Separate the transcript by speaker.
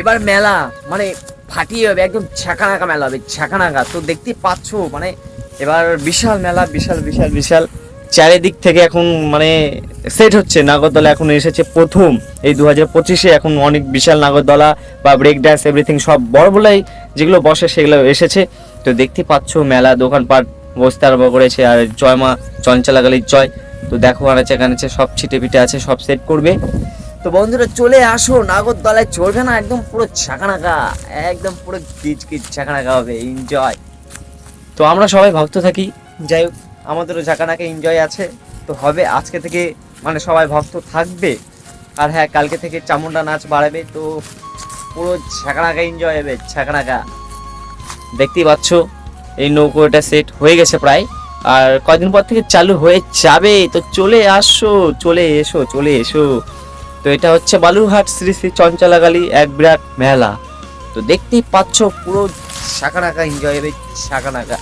Speaker 1: এবার মেলা মানে ফাটিয়ে হবে, একদম ছাকানাকা মেলা হবে ছাকানাকা তো দেখতে পাচ্ছ মানে এবার বিশাল মেলা, বিশাল বিশাল বিশাল। চারিদিক থেকে এখন মানে সেট হচ্ছে। নাগরদোলা এখন এসেছে প্রথম। এই দু হাজার পঁচিশে এখন অনেক বিশাল নাগরদোলা বা ব্রেক ড্যান্স এভরিথিং সব বড় বলাই যেগুলো বসে সেগুলো এসেছে। তো দেখতে পাচ্ছ, মেলা দোকানপাট বসতে আরম্ভ করেছে। আর জয় মা চঞ্চলাগালির জয়। তো দেখো আনাচে কানাচে সব ছিটে পিটে আছে, সব সেট করবে। তো বন্ধুরা, চলে আসো নাগরদলায় চলবে না, একদম পুরো ছাকানাকা একদম পুরো কিচ কিচ ছাকানাকা হবে এনজয় তো আমরা সবাই ভক্ত থাকি, যাই হোক, আমাদেরও ঝাঁকানাকে এনজয় আছে। তো হবে, আজকে থেকে মানে সবাই ভক্ত থাকবে। আর হ্যাঁ কালকে থেকে চামুন্ডা নাচ বাড়াবে, তো পুরো ছাকানাকা এনজয় হবে ছাকানাকা দেখতেই পাচ্ছ, এই নৌকোটা সেট হয়ে গেছে প্রায়। আর কয়দিন পর থেকে চালু হয়ে যাবে। তো চলে আসো, চলে এসো চলে এসো। তো এটা হচ্ছে বালুরঘাট শ্রী শ্রী চঞ্চলাগালি এক বিরাট মেলা। তো দেখতেই পাচ্ছ পুরো শাকানাকা এনজয় হবে শাকানাকা